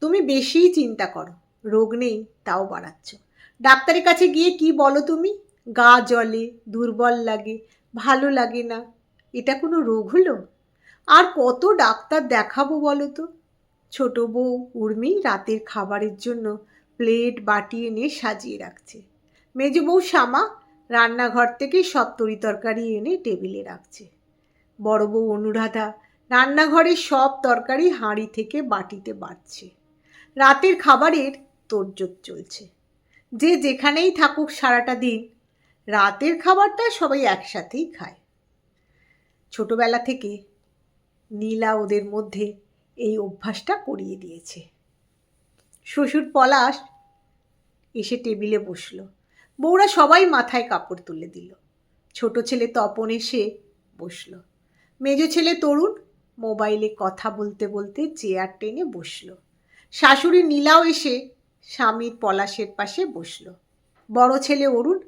তুমি বেশিই চিন্তা করো। রোগ নেই, তাও বাড়াচ্ছ। ডাক্তারের কাছে গিয়ে কি বলো তুমি? গা জলে দুর্বল লাগে, ভালো লাগে না। এটা কোনো রোগ হলো? আর কত ডাক্তার দেখাবো বলো তো? ছোট বউ উর্মি রাতের খাবারের জন্য প্লেট বাটি এনে সাজিয়ে রাখছে। মেজ বউ শ্যামা রান্নাঘর থেকে সব তরি তরকারি এনে টেবিলে রাখছে। বড় বউ অনুরাধা রান্নাঘরের সব তরকারি হাঁড়ি থেকে বাটিতে বাড়ছে রাতের খাবারের তোড়জোড় চলছে। যে যেখানেই থাকুক সারাটা দিন, রাতের খাবারটা সবাই একসাথেই খায়। ছোটবেলা থেকে নীলা ওদের মধ্যে এই অভ্যাসটা করিয়ে দিয়েছে। শ্বশুর পলাশ এসে টেবিলে বসল। বউরা সবাই মাথায় কাপড় তুলে দিল। ছোট ছেলে তপন এসে বসল। মেজ ছেলে তরুণ মোবাইলে কথা বলতে বলতে চেয়ার টেনে বসল। শাশুড়ি নীলাও এসে স্বামীর পলাশের পাশে বসল। বড় ছেলে অরুণ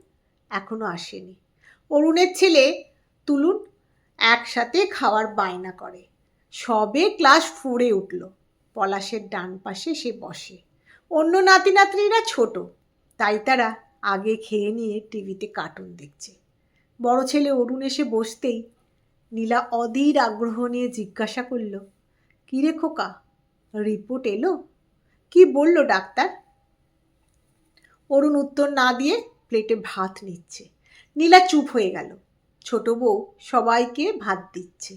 এখনও আসেনি। অরুণের ছেলে তুলুন একসাথে খাওয়ার বায়না করে। সবে ক্লাস ফোরে উঠল। পলাশের ডান পাশে সে বসে। অন্য নাতি নাতনিরা ছোট, তাই তারা আগে খেয়ে নিয়ে টিভিতে কার্টুন দেখছে। বড় ছেলে অরুণ এসে বসতেই নীলা অধীর আগ্রহ নিয়ে জিজ্ঞাসা করল, কিরে খোকা, রিপোর্ট এলো? কি বলল ডাক্তার? অরুণ উত্তর না দিয়ে প্লেটে ভাত নিচ্ছে। নীলা চুপ হয়ে গেল। ছোট বউ সবাইকে ভাত দিচ্ছে।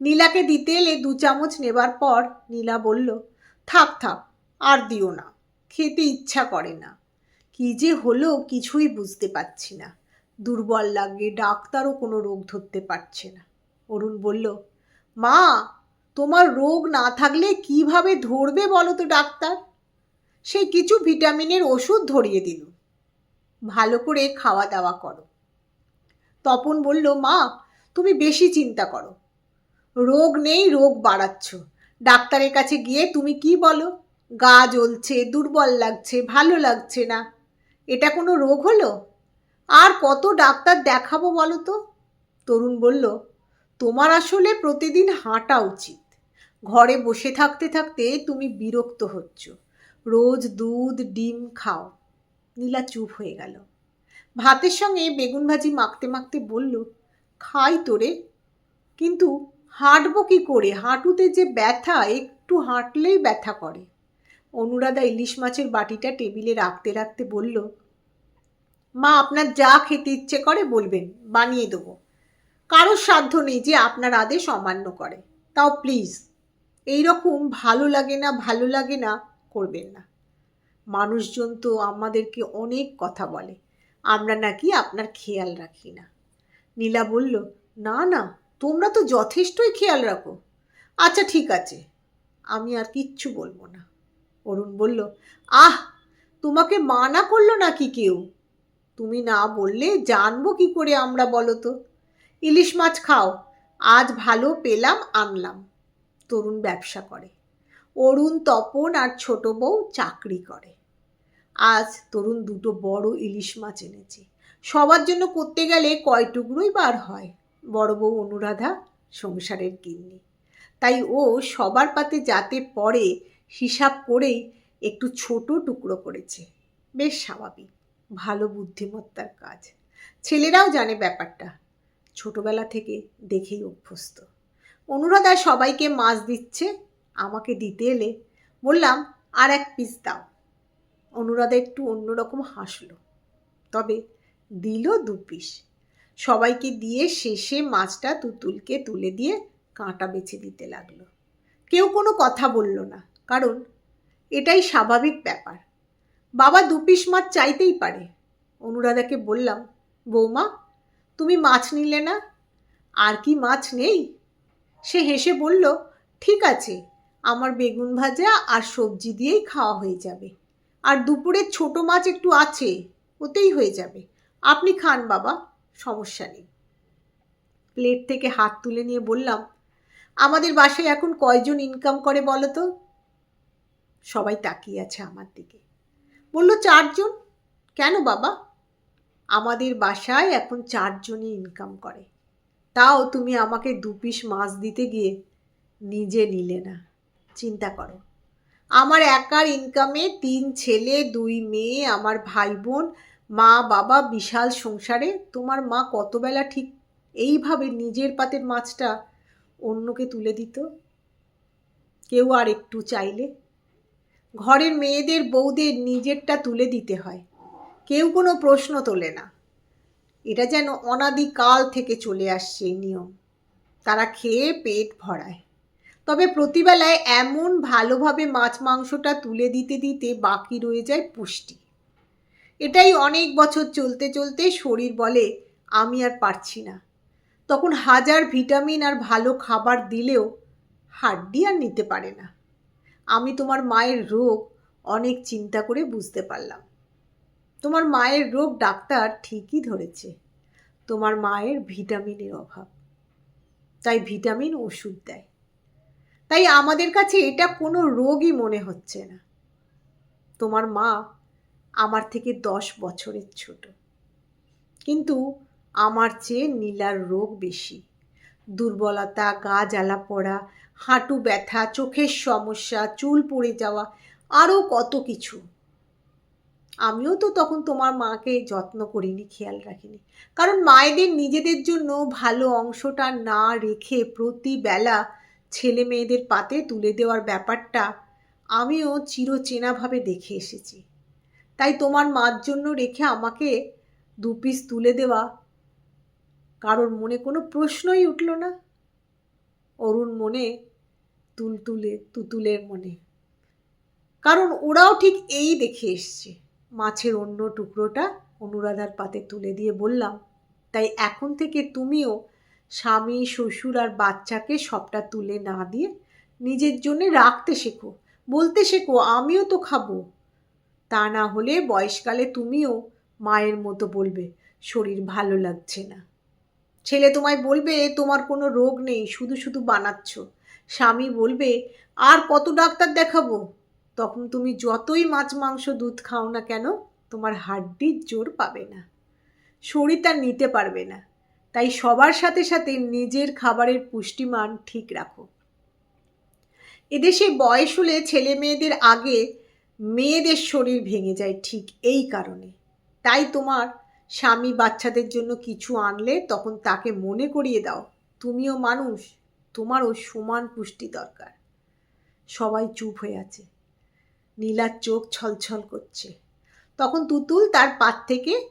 নীলাকে দিতে এলে দু চামচ নেবার পর নীলা বলল, থাক থাক, আর দিও না। খেতে ইচ্ছা করে না। কি যে হলো কিছুই বুঝতে পারছি না। দুর্বল লাগে ডাক্তারও কোনো রোগ ধরতে পারছে না। অরুণ বলল, মা, তোমার রোগ না থাকলে কীভাবে ধরবে বলো তো ডাক্তার? সে কিছু ভিটামিনের ওষুধ ধরিয়ে দিল। ভালো করে খাওয়া দাওয়া করো। তপন বলল, মা, তুমি বেশি চিন্তা করো। রোগ নেই, রোগ বাড়াচ্ছ। ডাক্তারের কাছে গিয়ে তুমি কি বলো? গা জ্বলছে, দুর্বল লাগছে, ভালো লাগছে না। এটা কোনো রোগ হলো? আর কত ডাক্তার দেখাবো বলো তো? তরুণ বলল, তোমার আসলে প্রতিদিন হাঁটা উচিত। ঘরে বসে থাকতে থাকতে তুমি বিরক্ত হচ্ছ। রোজ দুধ, ডিম খাও। নীলা চুপ হয়ে গেল। ভাতের সঙ্গে বেগুন ভাজি মাখতে মাখতে বলল, খাই তোরে কিন্তু হাঁটবো কি করে? হাঁটুতে যে ব্যথা, একটু হাঁটলেই ব্যথা করে। অনুরাধা ইলিশ মাছের বাটিটা টেবিলে রাখতে রাখতে বলল, মা, আপনার যা খেতে ইচ্ছে করে বলবেন, বানিয়ে দেবো। কারোর সাধ্য নেই যে আপনার আদেশ অমান্য করে। তাও প্লিজ এই রকম ভালো লাগে না, ভালো লাগে না করবেন না। মানুষজন তো আমাদেরকে অনেক কথা বলে। আমরা নাকি আপনার খেয়াল রাখি না। নীলা বলল, না না, তোমরা তো যথেষ্টই খেয়াল রাখো। আচ্ছা ঠিক আছে, আমি আর কিচ্ছু বলব না। অরুণ বলল, আহ, তোমাকে মানা করল নাকি কেউ? তুমি না বললে জানব কি করে আমরা বলো তো? ইলিশ মাছ খাও, আজ ভালো পেলাম, আনলাম। তরুণ ব্যবসা করে। অরুণ তপন আর ছোট বউ চাকরি করে। আজ তরুণ দুটো বড় ইলিশ মাছ এনেছে। সবার জন্য করতে গেলে কয় টুকরোই বার হয়। বড় বউ অনুরাধা, সংসারের গিন্নি। তাই ও সবার পাতে যাতে পড়ে, হিসাব করেই একটু ছোট টুকরো করেছে। বেশ স্বাভাবিক, ভালো বুদ্ধিমত্তার কাজ। ছেলেরাও জানে ব্যাপারটা। ছোটবেলা থেকে দেখেই অভ্যস্ত। অনুরাধা সবাইকে মাছ দিচ্ছে আমাকে দিতে এলে বললাম, আর এক পিস দাও। অনুরাধা একটু অন্যরকম হাসলো, তবে দিল দু পিস সবাইকে দিয়ে শেষে মাছটা তুতুলকে তুলে দিয়ে কাঁটা বেছে দিতে লাগল। কেউ কোনো কথা বলল না, কারণ এটাই স্বাভাবিক ব্যাপার। বাবা দু পিস মাছ চাইতেই পারে। অনুরাধাকে বললাম, বৌমা, তুমি মাছ নিলে না? আর কি মাছ নেই? সে হেসে বলল, ঠিক আছে আমার বেগুন ভাজা আর সবজি দিয়েই খাওয়া হয়ে যাবে। আর দুপুরের ছোট মাছ একটু আছে, ওতেই হয়ে যাবে। আপনি খান বাবা, সমস্যা নেই। প্লেট থেকে হাত তুলে নিয়ে বললাম, আমাদের বাসায় এখন কয়জন ইনকাম করে বলো তো? সবাই তাকিয়ে আছে আমার দিকে। বলল, চারজন? কেন বাবা? আমাদের বাসায় এখন চারজনই ইনকাম করে। তাও তুমি আমাকে দু পিস মাছ দিতে গিয়ে নিজে নিলে না। চিন্তা করো। আমার একার ইনকামে তিন ছেলে, দুই মেয়ে, আমার ভাই বোন মা, বাবা, বিশাল সংসারে, তোমার মা কতবেলা ঠিক এইভাবে নিজের পাতের মাছটা অন্যকে তুলে দিত? কেউ আর একটু চাইলে। ঘরের মেয়েদের, বউদের নিজেরটা তুলে দিতে হয়। কেউ কোনো প্রশ্ন তোলে না। এটা যেন অনাদিকাল থেকে চলে আসছে এই নিয়ম। তারা খেয়ে পেট ভরায়। তবে প্রতিবেলায় এমন ভালোভাবে মাছ মাংসটা তুলে দিতে দিতে বাকি রয়ে যায় পুষ্টি। এটাই অনেক বছর চলতে চলতে শরীর বলে, আমি আর পারছি না। তখন হাজার ভিটামিন আর ভালো খাবার দিলেও হাড্ডি আর নিতে পারে না। আমি তোমার মায়ের রোগ অনেক চিন্তা করে বুঝতে পারলাম। তোমার মায়ের রোগ ডাক্তার ঠিকই ধরেছে। তোমার মায়ের ভিটামিনের অভাব। তাই ভিটামিন ওষুধ দেয়। তাই আমাদের কাছে এটা কোনো রোগই মনে হচ্ছে না। তোমার মা আমার থেকে দশ বছরের ছোট। কিন্তু আমার চেয়ে নীলার রোগ বেশি। দুর্বলতা, গা জ্বালা পড়া, হাঁটু ব্যথা, চোখের সমস্যা, চুল পড়ে যাওয়া, আরও কত কিছু। আমিও তো তখন তোমার মাকে যত্ন করিনি, খেয়াল রাখিনি। কারণ মায়েদের নিজেদের জন্য ভালো অংশটা না রেখে প্রতিবেলা ছেলে মেয়েদের পাতে তুলে দেওয়ার ব্যাপারটা আমিও চিরচেনাভাবে দেখে এসেছি। তাই তোমার মার জন্য রেখে আমাকে দু পিস তুলে দেওয়া কারোর মনে কোনো প্রশ্নই উঠল না। অরুণ মনে, তুলতুলে, তুতুলের মনে। কারণ ওরাও ঠিক এই দেখে এসছে। মাছের অন্য টুকরোটা অনুরাধার পাতে তুলে দিয়ে বললাম, তাই এখন থেকে তুমিও স্বামী, শ্বশুর আর বাচ্চাকে সবটা তুলে না দিয়ে নিজের জন্যে রাখতে শেখো, বলতে শেখো, আমিও তো খাব। তা না হলে বয়সকালে তুমিও মায়ের মতো বলবে, শরীর ভালো লাগছে না। ছেলে তোমায় বলবে, তোমার কোনো রোগ নেই, শুধু শুধু বানাচ্ছ। স্বামী বলবে, আর কত ডাক্তার দেখাবো? তখন তুমি যতই মাছ, মাংস, দুধ খাও না কেন, তোমার হাড্ডির জোর পাবে না। শরীর তার নিতে পারবে না। তাই সবার সাথে সাথে নিজের খাবারের পুষ্টিমান ঠিক রাখো। এদেশে বয়স হলে ছেলে মেয়েদের আগে মেয়েদের শরীর ভেঙে যায় ঠিক এই কারণে। তাই তোমার স্বামী বাচ্চাদের জন্য কিছু আনলে তখন তাকে মনে করিয়ে দাও, তুমিও মানুষ, তোমারও সমান পুষ্টি দরকার। সবাই চুপ হয়ে আছে। নীলার চোখ ছলছল করছে। তখন তুতুল তার পাত থেকে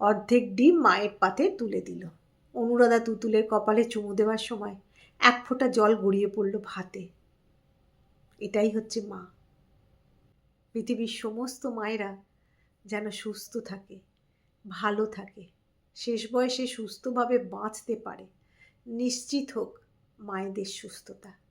অর্ধেক ডিম মায়ের পাতে তুলে দিল। অনুরাধা তুতুলের কপালে চুমু দেওয়ার সময় এক ফোঁটা জল গড়িয়ে পড়ল ভাতে। এটাই হচ্ছে মা। পৃথিবীর সমস্ত মায়েরা যেন সুস্থ থাকে, ভালো থাকে, শেষ বয়সে সুস্থভাবে বাঁচতে পারে, নিশ্চিত হোক মায়েদের সুস্থতা।